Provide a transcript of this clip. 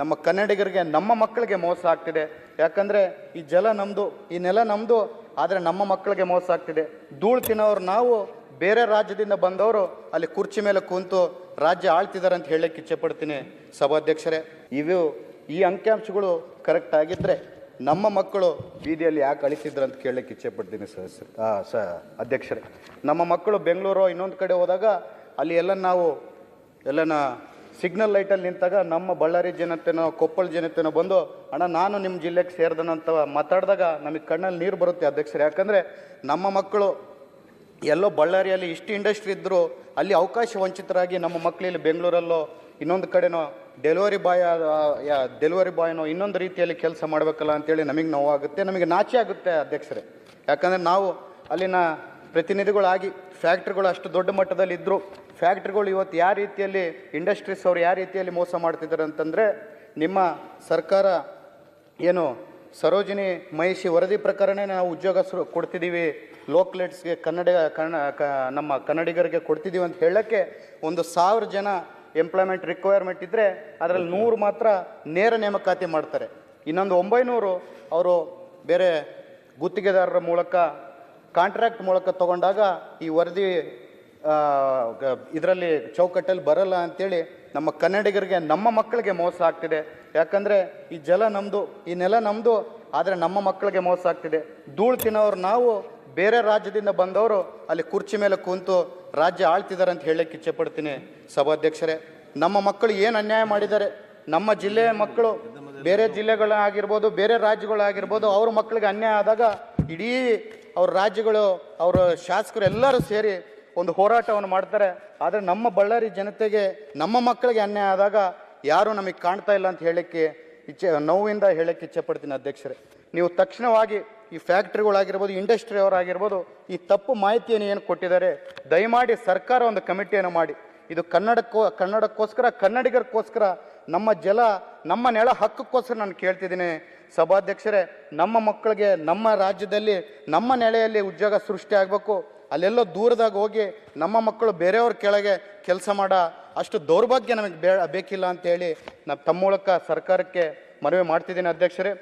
ನಮ್ಮ ಕನ್ನಡಿಗರಿಗೆ, ನಮ್ಮ ಮಕ್ಕಳಿಗೆ ಮೋಸ ಆಗ್ತಿದೆ. ಯಾಕಂದರೆ ಈ ಜಲ ನಮ್ಮದು ಈ ನೆಲ ನಮ್ಮದು ಆದರೆ ನಮ್ಮ ಮಕ್ಕಳಿಗೆ ಮೋಸ ಆಗ್ತಿದೆ. ಧೂಳು ತಿನ್ನೋರು ನಾವು, ಬೇರೆ ರಾಜ್ಯದಿಂದ ಬಂದವರು ಅಲ್ಲಿ ಕುರ್ಚಿ ಮೇಲೆ ಕೂತು ರಾಜ್ಯ ಆಳ್ತಿದ್ದಾರೆ ಅಂತ ಹೇಳಕ್ಕೆ ಇಚ್ಛೆಪಡ್ತೀನಿ. ಸಭಾಧ್ಯಕ್ಷರೇ, ಇವು ಈ ಅಂಕಿಅಂಶಗಳು ಕರೆಕ್ಟ್ ಆಗಿದ್ದರೆ ನಮ್ಮ ಮಕ್ಕಳು ಬೀದಿಯಲ್ಲಿ ಯಾಕೆ ಅಳಿಸಿದ್ರು ಅಂತ ಕೇಳಲಿಕ್ಕೆ ಇಚ್ಛೆಪಡ್ತೀನಿ ಸರ್ ಸ, ಅಧ್ಯಕ್ಷರೇ. ನಮ್ಮ ಮಕ್ಕಳು ಬೆಂಗಳೂರು ಇನ್ನೊಂದು ಕಡೆ ಹೋದಾಗ ಅಲ್ಲಿ ಎಲ್ಲ ನಾವು ಎಲ್ಲನ ಸಿಗ್ನಲ್ ಲೈಟಲ್ಲಿ ನಿಂತಾಗ ನಮ್ಮ ಬಳ್ಳಾರಿ ಜನತೆನೋ, ಕೊಪ್ಪಳ ಜನತೆನೋ ಬಂದು, ಅಣ್ಣ, ನಾನು ನಿಮ್ಮ ಜಿಲ್ಲೆಗೆ ಸೇರಿದನಂತ ಮಾತಾಡಿದಾಗ ನಮಗೆ ಕಣ್ಣಲ್ಲಿ ನೀರು ಬರುತ್ತೆ ಅಧ್ಯಕ್ಷರು. ಯಾಕಂದರೆ ನಮ್ಮ ಮಕ್ಕಳು ಎಲ್ಲೋ ಬಳ್ಳಾರಿಯಲ್ಲಿ ಇಷ್ಟು ಇಂಡಸ್ಟ್ರಿ ಇದ್ದರೂ ಅಲ್ಲಿ ಅವಕಾಶ ವಂಚಿತರಾಗಿ ನಮ್ಮ ಮಕ್ಕಳು ಇಲ್ಲಿ ಬೆಂಗಳೂರಲ್ಲೋ, ಇನ್ನೊಂದು ಕಡೆನೋ ಡೆಲಿವರಿ ಬಾಯ್ ಡೆಲಿವರಿ ಬಾಯ್ನೋ ಇನ್ನೊಂದು ರೀತಿಯಲ್ಲಿ ಕೆಲಸ ಮಾಡಬೇಕಲ್ಲ ಅಂತೇಳಿ ನಮಗೆ ನೋವಾಗುತ್ತೆ, ನಮಗೆ ನಾಚೆ ಆಗುತ್ತೆ ಅಧ್ಯಕ್ಷರೇ. ಯಾಕಂದರೆ ನಾವು ಅಲ್ಲಿನ ಪ್ರತಿನಿಧಿಗಳಾಗಿ ಫ್ಯಾಕ್ಟ್ರಿಗಳು ಅಷ್ಟು ದೊಡ್ಡ ಮಟ್ಟದಲ್ಲಿ ಇದ್ದರು ಫ್ಯಾಕ್ಟ್ರಿಗಳು ಇವತ್ತು ಯಾವ ರೀತಿಯಲ್ಲಿ ಇಂಡಸ್ಟ್ರೀಸ್ ಅವ್ರು ಯಾವ ರೀತಿಯಲ್ಲಿ ಮೋಸ ಮಾಡ್ತಿದ್ದಾರೆ ಅಂತಂದರೆ ನಿಮ್ಮ ಸರ್ಕಾರ ಏನು ಸರೋಜಿನಿ ಮಹಿಷಿ ವರದಿ ಪ್ರಕಾರನೇ ನಾವು ಉದ್ಯೋಗ ಕೊಡ್ತಿದ್ದೀವಿ ಲೋಕ್ಲೆಟ್ಸ್ಗೆ ಕನ್ನಡ ಕನ್ನ ಕ, ನಮ್ಮ ಕನ್ನಡಿಗರಿಗೆ ಕೊಡ್ತಿದ್ದೀವಿ ಅಂತ ಹೇಳೋಕ್ಕೆ ಒಂದು ಸಾವಿರ ಜನ ಎಂಪ್ಲಾಯ್ಮೆಂಟ್ ರಿಕ್ವೈರ್ಮೆಂಟ್ ಇದ್ದರೆ ಅದರಲ್ಲಿ ನೂರು ಮಾತ್ರ ನೇರ ನೇಮಕಾತಿ ಮಾಡ್ತಾರೆ. ಇನ್ನೊಂದು ಒಂಬೈನೂರು ಅವರು ಬೇರೆ ಗುತ್ತಿಗೆದಾರರ ಮೂಲಕ ಕಾಂಟ್ರಾಕ್ಟ್ ಮೂಲಕ ತಗೊಂಡಾಗ ಈ ವರದಿ ಇದರಲ್ಲಿ ಚೌಕಟ್ಟಲ್ಲಿ ಬರಲ್ಲ ಅಂತೇಳಿ ನಮ್ಮ ಕನ್ನಡಿಗರಿಗೆ, ನಮ್ಮ ಮಕ್ಕಳಿಗೆ ಮೋಸ ಆಗ್ತಿದೆ. ಯಾಕಂದರೆ ಈ ಜಲ ನಮ್ಮದು ಈ ನೆಲ ನಮ್ಮದು ಆದರೆ ನಮ್ಮ ಮಕ್ಕಳಿಗೆ ಮೋಸ ಆಗ್ತಿದೆ. ಧೂಳು ತಿನ್ನೋರು ನಾವು, ಬೇರೆ ರಾಜ್ಯದಿಂದ ಬಂದವರು ಅಲ್ಲಿ ಕುರ್ಚಿ ಮೇಲೆ ಕೂತು ರಾಜ್ಯ ಆಳ್ತಿದ್ದಾರೆ ಅಂತ ಹೇಳಕ್ಕೆ ಇಚ್ಛೆಪಡ್ತೀನಿ ಸಭಾಧ್ಯಕ್ಷರೇ. ನಮ್ಮ ಮಕ್ಕಳು ಏನು ಅನ್ಯಾಯ ಮಾಡಿದ್ದಾರೆ? ನಮ್ಮ ಜಿಲ್ಲೆಯ ಮಕ್ಕಳು ಬೇರೆ ಜಿಲ್ಲೆಗಳಾಗಿರ್ಬೋದು, ಬೇರೆ ರಾಜ್ಯಗಳಾಗಿರ್ಬೋದು, ಅವ್ರ ಮಕ್ಕಳಿಗೆ ಅನ್ಯಾಯ ಆದಾಗ ಇಡೀ ಅವ್ರ ರಾಜ್ಯಗಳು, ಅವರ ಶಾಸಕರು ಎಲ್ಲರೂ ಸೇರಿ ಒಂದು ಹೋರಾಟವನ್ನು ಮಾಡ್ತಾರೆ. ಆದರೆ ನಮ್ಮ ಬಳ್ಳಾರಿ ಜನತೆಗೆ, ನಮ್ಮ ಮಕ್ಕಳಿಗೆ ಅನ್ಯಾಯ ಆದಾಗ ಯಾರೂ ನಮಗೆ ಕಾಣ್ತಾ ಇಲ್ಲ ಅಂತ ಹೇಳಕ್ಕೆ ಇಚ್ಛೆ ನೋವಿಂದ ಹೇಳಕ್ಕೆ ಇಚ್ಛೆ ಪಡ್ತೀನಿ ಅಧ್ಯಕ್ಷರೇ. ನೀವು ತಕ್ಷಣವಾಗಿ ಈ ಫ್ಯಾಕ್ಟ್ರಿಗಳಾಗಿರ್ಬೋದು, ಇಂಡಸ್ಟ್ರಿ ಅವರಾಗಿರ್ಬೋದು, ಈ ತಪ್ಪು ಮಾಹಿತಿಯನ್ನು ಏನು ಕೊಟ್ಟಿದ್ದಾರೆ, ದಯಮಾಡಿ ಸರ್ಕಾರ ಒಂದು ಕಮಿಟಿಯನ್ನು ಮಾಡಿ. ಇದು ಕನ್ನಡಕ್ಕೋ, ಕನ್ನಡಕ್ಕೋಸ್ಕರ, ಕನ್ನಡಿಗರಿಗೋಸ್ಕರ ನಮ್ಮ ಜಲ, ನಮ್ಮ ನೆಲ ಹಕ್ಕಕ್ಕೋಸ್ಕರ ನಾನು ಕೇಳ್ತಿದ್ದೀನಿ. ಸಭಾಧ್ಯಕ್ಷರೇ, ನಮ್ಮ ಮಕ್ಕಳಿಗೆ ನಮ್ಮ ರಾಜ್ಯದಲ್ಲಿ, ನಮ್ಮ ನೆಲೆಯಲ್ಲಿ ಉದ್ಯೋಗ ಸೃಷ್ಟಿ ಆಗಬೇಕು. ಅಲ್ಲೆಲ್ಲೋ ದೂರದಾಗ ಹೋಗಿ ನಮ್ಮ ಮಕ್ಕಳು ಬೇರೆಯವ್ರ ಕೆಳಗೆ ಕೆಲಸ ಮಾಡ. ಅಷ್ಟು ದೌರ್ಭಾಗ್ಯ ನಮಗೆ ಬೇಕಿಲ್ಲ ಅಂತೇಳಿ ನಾನು ತಮ್ಮ ಮೂಲಕ ಸರ್ಕಾರಕ್ಕೆ ಮನವಿ ಮಾಡ್ತಿದ್ದೀನಿ ಅಧ್ಯಕ್ಷರೇ.